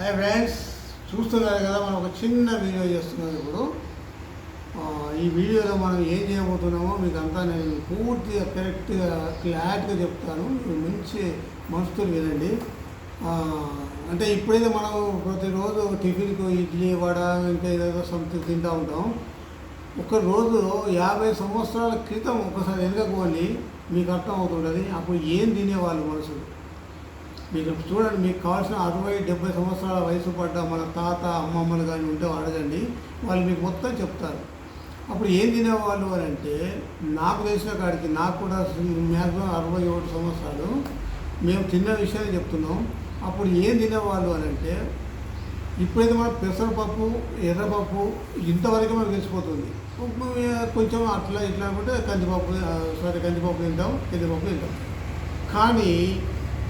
Hi friends చూస్తున్నారు కదా మనం ఒక చిన్న వీడియో చేస్తున్నాం ఇప్పుడు. ఈ వీడియోలో మనం ఏం చేయబోతున్నామో మీకు అంతా నేను పూర్తిగా కరెక్ట్గా క్లారిటీగా చెప్తాను. మీరు మంచి మనసుతో వినండి. అంటే ఇప్పుడైతే మనం ప్రతిరోజు టిఫిన్కు ఇడ్లీ వడ ఇంకా ఏదో సంథింగ్ తింటూ ఉంటాం. ఒక రోజులో యాభై సంవత్సరాల క్రితం ఒకసారి వెనుకకు మీకు అర్థం అవుతుంటుంది. అప్పుడు ఏం తినేవాళ్ళు మనుషులు మీకు చూడండి మీకు కావాల్సిన అరవై డెబ్బై సంవత్సరాల వయసు పడ్డ మన తాత అమ్మమ్మలు కానీ ఉంటే అడగండి వాళ్ళు మీకు మొత్తం చెప్తారు. అప్పుడు ఏం తినేవాళ్ళు అని అంటే నాకు తెలిసిన కాడికి నాకు కూడా మ్యాక్సిమం అరవై ఒకటి సంవత్సరాలు మేము తిన్న విషయాన్ని చెప్తున్నాం. అప్పుడు ఏం తినేవాళ్ళు అని అంటే ఇప్పుడైతే మనకు పెసరపప్పు ఎర్రపప్పు ఇంతవరకు మనకు తెలిసిపోతుంది. కొంచెం అట్లా ఇట్లా అనుకుంటే కందిపప్పు సరే కందిపప్పు తింటాం కందిపప్పు తింటాం. కానీ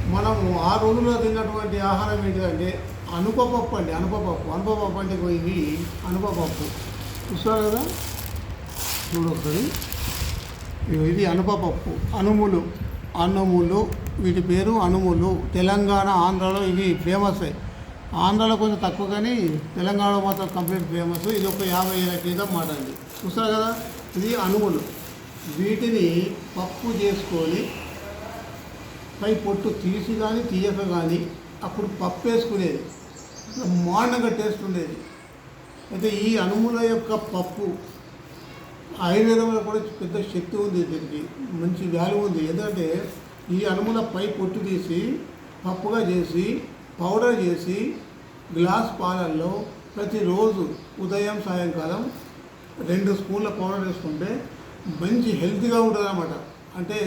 మనము ఆ రోజుల్లో తిన్నటువంటి ఆహారం ఏంటిదంటే అనుపపప్పు అండి అనుపపప్పు. అనుపపప్పు అంటే ఇవి ఇది అనుపపప్పు. చూస్తారు కదా? చూడొకసారి ఇది అనుపపప్పు. అనుములు. అన్నములు వీటి పేరు అనుములు. తెలంగాణ ఆంధ్రాలో ఇవి ఫేమస్. ఆంధ్రాలో కొంచెం తక్కువ కానీ తెలంగాణలో మాత్రం కంప్లీట్ ఫేమస్. ఇది ఒక యాభై ఏళ్ళ క్రితం మాట అండి. చూస్తారు కదా? ఇది అనుములు. వీటిని పప్పు చేసుకొని పై పొట్టు తీసి కానీ తీయక కానీ అప్పుడు పప్పు వేసుకునేది బ్రహ్మాండంగా టేస్ట్ ఉండేది. అయితే ఈ అనుముల యొక్క పప్పు ఆయుర్వేదంలో కూడా పెద్ద శక్తి ఉంది దీనికి మంచి వాల్యూ ఉంది. ఎందుకంటే ఈ అనుముల పై పొట్టు తీసి పప్పుగా చేసి పౌడర్ చేసి గ్లాస్ పాలల్లో ప్రతిరోజు ఉదయం సాయంకాలం రెండు స్పూన్ల పౌడర్ వేసుకుంటే మంచి హెల్తీగా ఉంటుంది అన్నమాట అంటే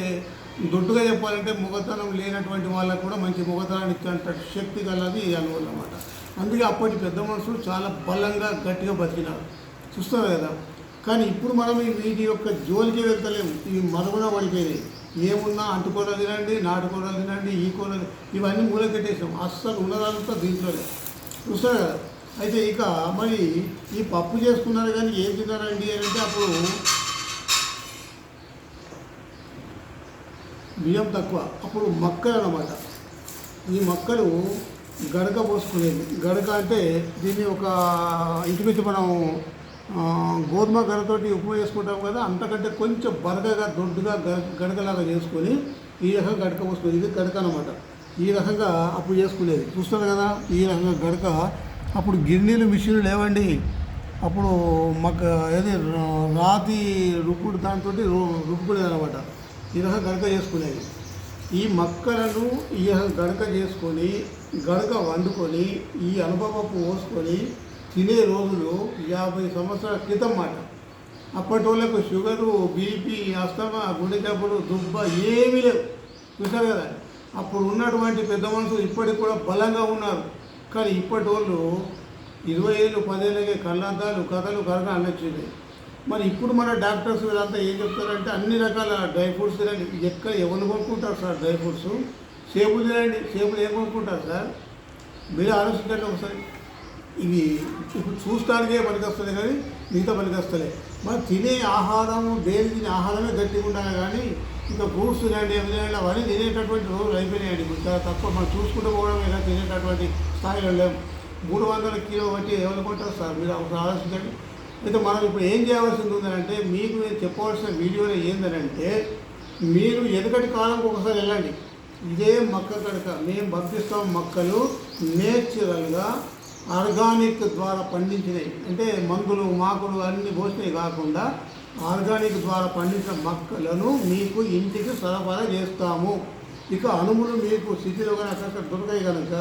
దొడ్డుగా చెప్పాలంటే మొగతనం లేనటువంటి వాళ్ళకు కూడా మంచి మొగతనాన్ని ఇచ్చే శక్తి కలది ఈ అనుభవం అనమాట అందుకే అప్పటి పెద్ద మనుషులు చాలా బలంగా గట్టిగా బతికినారు. చూస్తారు కదా? కానీ ఇప్పుడు మనం వీటి యొక్క జోలికి వెళ్తలేము ఇవి మరుగున పడిపోయినాయి. ఏమున్నా అంటుకూరలు తినండి నాటుకూరలు తినండి ఈ కూరలు ఇవన్నీ మూలకెట్టేసాం అస్సలు ఉన్నదంతా దీంట్లోనే. చూస్తారు కదా? అయితే ఇక మరి ఈ పప్పు చేసుకున్నారు కానీ ఏం తిన్నారండి అని అంటే అప్పుడు బియ్యం తక్కువ. అప్పుడు మక్కలు అన్నమాట. ఈ మక్కలు గడక పోసుకునేది. గడక అంటే దీన్ని ఒక ఇంటికొచ్చి మనం గోధుమ గడతోటి ఉప్మా చేసుకుంటాం కదా అంతకంటే కొంచెం బరకగా దొడ్డుగా గ- గడకలాగా చేసుకొని ఈ రకంగా గడక పోసుకునేది. ఇది గడక అనమాట ఈ రకంగా అప్పుడు చేసుకునేది. చూస్తారు కదా ఈ రకంగా గడక. అప్పుడు గిన్నెలు మిషన్లు లేవండి. అప్పుడు మాకు ఏది రాతి రుబ్బుడు దాంతో రుబ్బుకునేది అనమాట ఈ రకంగా గడక చేసుకునేది. ఈ మక్కలను ఈ గడక చేసుకొని గడక వండుకొని ఈ అనుభవపు పోసుకొని తినే రోజులు యాభై సంవత్సరాల క్రితం మాట. అప్పటి వాళ్ళకు షుగరు బీపీ అస్తమా గుండె జబ్బులు దుబ్బ ఏమీ లేవు. చూసారు కదా? అప్పుడు ఉన్నటువంటి పెద్ద మనుషులు ఇప్పటికి కూడా బలంగా ఉన్నారు. కానీ ఇప్పటి వాళ్ళు ఇరవై ఏళ్ళు పదేళ్ళకే కళ్ళద్దాలు కథలు కరగా అన్నొచ్చింది మరి ఇప్పుడు మన డాక్టర్స్ వీళ్ళంతా ఏం చెప్తారంటే అన్ని రకాల డ్రై ఫ్రూట్స్ తినండి. ఎక్కడ ఎవరు కొనుక్కుంటారు సార్ డ్రై ఫ్రూట్స్? సేపులు తినండి. సేపులు ఏం కొనుక్కుంటారు సార్? మీరు ఆలోచించండి ఒకసారి. ఇవి ఇప్పుడు చూస్తానికే పనికొస్తుంది కానీ మిగతా పనికొస్తలే. మరి తినే ఆహారం డైలీ తినే ఆహారమే గట్టిగా ఉండాలి కానీ ఇంకా ఫ్రూట్స్ తినండి ఏమి తినండి అవన్నీ తినేటటువంటి రోజులు అయిపోయినాయండి. ఇంకా తక్కువ మనం చూసుకుంటూ పోవడం ఇలా తినేటటువంటి స్థాయిలో లేవు మూడు వందల కిలో వంటి ఎవరు కొంటారు సార్? మీరు ఒకసారి ఆలోచించండి. అయితే మనం ఇప్పుడు ఏం చేయవలసింది ఉందంటే మీకు నేను చెప్పవలసిన వీడియోలో ఏంటంటే మీరు ఎదుకటి కాలంకి ఒకసారి వెళ్ళండి. ఇదే మొక్క కనుక మేము పంపిస్తాం మొక్కలు నేచురల్గా ఆర్గానిక్ ద్వారా పండించినవి. అంటే మందులు మాకులు అన్ని పోసినవి కాకుండా ఆర్గానిక్ ద్వారా పండించిన మొక్కలను మీకు ఇంటికి సరఫరా చేస్తాము. ఇక అణువులు మీకు సిటీలో కానీ అక్కడక్కడ దొరకాయి కనుక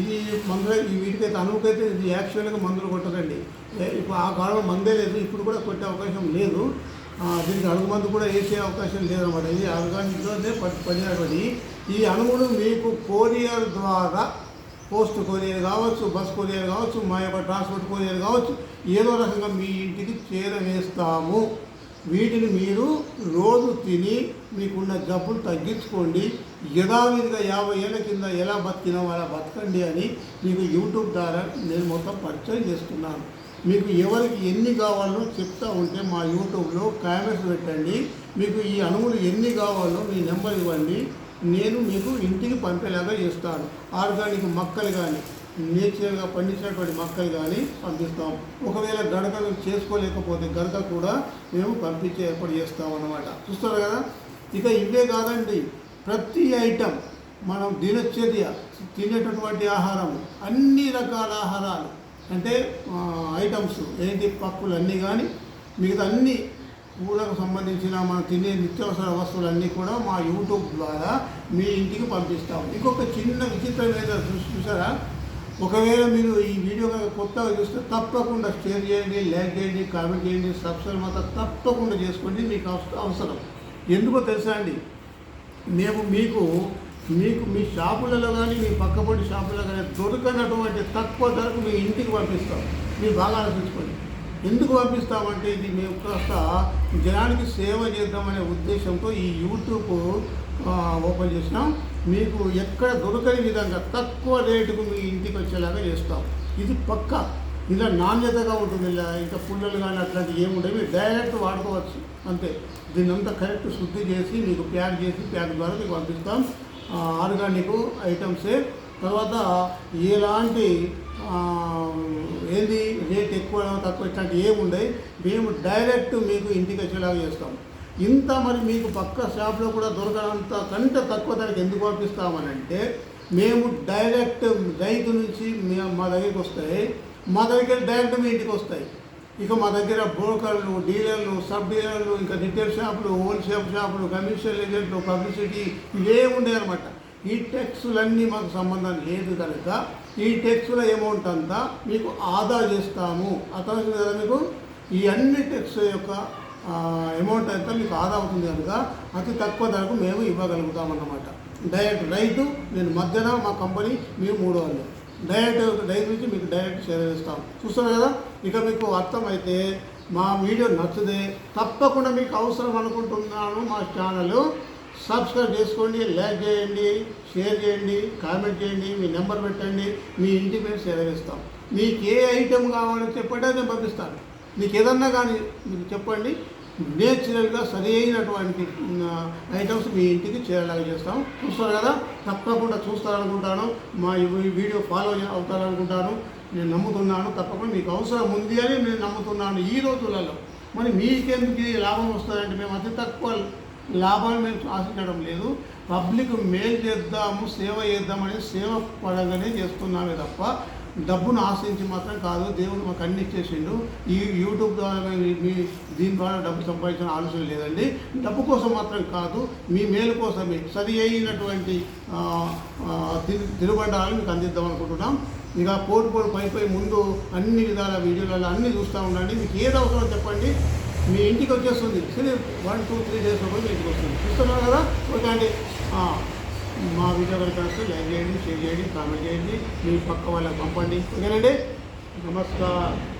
ఇది మందుల ఈ వీటికైతే అనువుకైతే ఇది యాక్చువల్గా మందులు కొట్టదండి. ఇప్పుడు ఆ కాలంలో మందే లేదు ఇప్పుడు కూడా కొట్టే అవకాశం లేదు. దీనికి అడుగు మందు కూడా వేసే అవకాశం లేదనమాట ఇది ఆర్గానిక్లోనే పట్టి పడినటువంటి ఈ అణువులు మీకు కొరియర్ ద్వారా పోస్ట్ కొరియర్ కావచ్చు బస్ కొరియర్ కావచ్చు మా యొక్క ట్రాన్స్పోర్ట్ కొరియర్ కావచ్చు ఏదో రకంగా మీ ఇంటికి చేరవేస్తాము. వీటిని మీరు రోజు తిని మీకున్న జబ్బులు తగ్గించుకోండి. యథావిధిగా యాభై ఏళ్ళ కింద ఎలా బతికినావు అలా బతకండి అని మీకు యూట్యూబ్ ద్వారా నేను మొత్తం పరిచయం చేస్తున్నాను. మీకు ఎవరికి ఎన్ని కావాలో చెప్తా ఉంటే మా యూట్యూబ్లో కామెంట్స్ పెట్టండి. మీకు ఈ అణువులు ఎన్ని కావాలో మీ నెంబర్ ఇవ్వండి. నేను మీకు ఇంటికి పంపేలాగా చేస్తాను. ఆర్గానిక్ మొక్కలు కానీ నేచురల్గా పండించినటువంటి మొక్కలు కానీ పంపిస్తాం ఒకవేళ గడకలు చేసుకోలేకపోతే గడక కూడా మేము పంపించే ఏర్పాటు చేస్తాం అన్నమాట. చూస్తారు కదా? ఇక ఇవే కాదండి. ప్రతి ఐటెం మనం దినచర్య తినేటటువంటి ఆహారం అన్ని రకాల ఆహారాలు అంటే ఐటమ్స్ ఏంటి? పప్పులు అన్నీ కానీ మిగతా అన్ని పూలకు సంబంధించిన మనం తినే నిత్యావసర వస్తువులన్నీ కూడా మా యూట్యూబ్ ద్వారా మీ ఇంటికి పంపిస్తాం. ఇంకొక చిన్న విచిత్రం ఏదో చూసారా? ఒకవేళ మీరు ఈ వీడియో కనుక కొత్తగా చూస్తే తప్పకుండా షేర్ చేయండి లైక్ చేయండి కామెంట్ చేయండి సబ్స్క్రైబ్ మాత్రం తప్పకుండా చేసుకోండి మీకు అవసరం. ఎందుకో తెలుసా అండి? మేము మీకు మీకు మీ షాపులలో కానీ మీ పక్కపొడి షాపులలో కానీ దొరకనటువంటి తక్కువ ధరకు మీ ఇంటికి పంపిస్తాం. మీరు బాగా ఆలోచించుకోండి. ఎందుకు పంపిస్తామంటే ఇది మేము కాస్త జనానికి సేవ చేద్దామనే ఉద్దేశంతో ఈ యూట్యూబ్ ఓపెన్ చేసినాం. మీకు ఎక్కడ దొరకని విధంగా తక్కువ రేటుకు మీ ఇంటికి వచ్చేలాగా చేస్తాం. ఇది పక్క. ఇలా నాణ్యతగా ఉంటుంది. ఇలా ఇంకా పుల్లలు కానీ అట్లాంటివి ఏముండవు మీరు డైరెక్ట్ వాడుకోవచ్చు. అంతే. దీన్ని అంతా కరెక్ట్ శుద్ధి చేసి మీకు ప్యాక్ చేసి ప్యాక్ ద్వారా మీకు పంపిస్తాం. ఆర్గానిక్ ఐటమ్సే. తర్వాత ఎలాంటి ఏది రేట్ ఎక్కువ తక్కువ ఇట్లాంటి ఏముండవు మేము డైరెక్ట్ మీకు ఇంటికి వచ్చేలాగా చేస్తాం. ఇంత మరి మీకు పక్క షాప్లో కూడా దొరకనంత కంటే తక్కువ ధరకి ఎందుకు పంపిస్తామనంటే మేము డైరెక్ట్ రైతు నుంచి మా దగ్గరికి వస్తాయి. మా దగ్గర డైరెక్ట్ మీ ఇంటికి వస్తాయి. ఇక మా దగ్గర బ్రోకర్లు డీలర్లు సబ్ డీలర్లు ఇంకా రిటైల్ షాపులు హోల్సేల్ షాపులు కమిషన్ ఏజెంట్లు పబ్లిసిటీ ఇవే ఉండే అనమాట ఈ ట్యాక్సులన్నీ మాకు సంబంధం లేదు కనుక ఈ ట్యాక్సుల అమౌంట్ అంతా మీకు ఆదా చేస్తాము. అతను కదా మీకు? ఈ అన్ని ట్యాక్స్ యొక్క అమౌంట్ అంతా మీకు ఆదా అవుతుంది కనుక అతి తక్కువ ధరకు మేము ఇవ్వగలుగుతాం అన్నమాట డైరెక్ట్ రైతు నేను మధ్యన మా కంపెనీ మేము మూడు వాళ్ళు. డైరెక్ట్ రైతు నుంచి మీకు డైరెక్ట్ షేర్ చేస్తాం చూస్తారు కదా? ఇక మీకు అర్థమైతే మా వీడియో నచ్చితే తప్పకుండా మీకు అవసరం అనుకుంటున్నాను మా ఛానల్ సబ్స్క్రైబ్ చేసుకోండి లైక్ చేయండి షేర్ చేయండి కామెంట్ చేయండి మీ నెంబర్ పెట్టండి మీ ఇంటి మీద షేర్ చేస్తాం. మీకు ఏ ఐటెం కావాలో చెప్పండి అది నేను పంపిస్తాను. మీకు ఏదన్నా కానీ మీకు చెప్పండి నేచురల్గా సరి అయినటువంటి ఐటమ్స్ మీ ఇంటికి చేరేలాగా చేస్తాం. చూస్తారు కదా? తప్పకుండా చూస్తారనుకుంటాను. మా ఈ వీడియో ఫాలో అవుతారనుకుంటాను. నేను నమ్ముతున్నాను. తప్పకుండా మీకు అవసరం ఉంది అని నేను నమ్ముతున్నాను ఈ రోజులలో. మరి మీకెందుకు ఇది లాభం వస్తుందంటే మేము అతి తక్కువ లాభాలు మేము ఆశించడం లేదు. పబ్లిక్ మేలు చేద్దాము సేవ చేద్దామని సేవ పడగానే చేస్తున్నామే తప్ప డబ్బును ఆశించి మాత్రం కాదు దేవుడు మాకు అన్ని ఇచ్చేసిండు. ఈ యూట్యూబ్ ద్వారా మీ దీని ద్వారా డబ్బు సంపాదించిన ఆలోచన లేదండి. డబ్బు కోసం మాత్రం కాదు మీ మేలు కోసమే. సరి అయినటువంటి తిరుబండాలను మీకు అందిద్దాం అనుకుంటున్నాం. ఇక పోటు పోటు పై పై ముందు అన్ని విధాల వీడియోలలో అన్నీ చూస్తూ ఉండండి. మీకు ఏది అవసరం చెప్పండి. మీ ఇంటికి వచ్చేస్తుంది. సరే వన్ టూ త్రీ డేస్ లోపల మీ ఇంటికి వస్తుంది. చూస్తున్నారు కదా? ఓకే అండి. మా వీడియో కనుక లైక్ చేయండి షేర్ చేయండి కామెంట్ చేయండి. మీ పక్క వాళ్ళకి పంపండి. ఓకేనండి? నమస్కారం.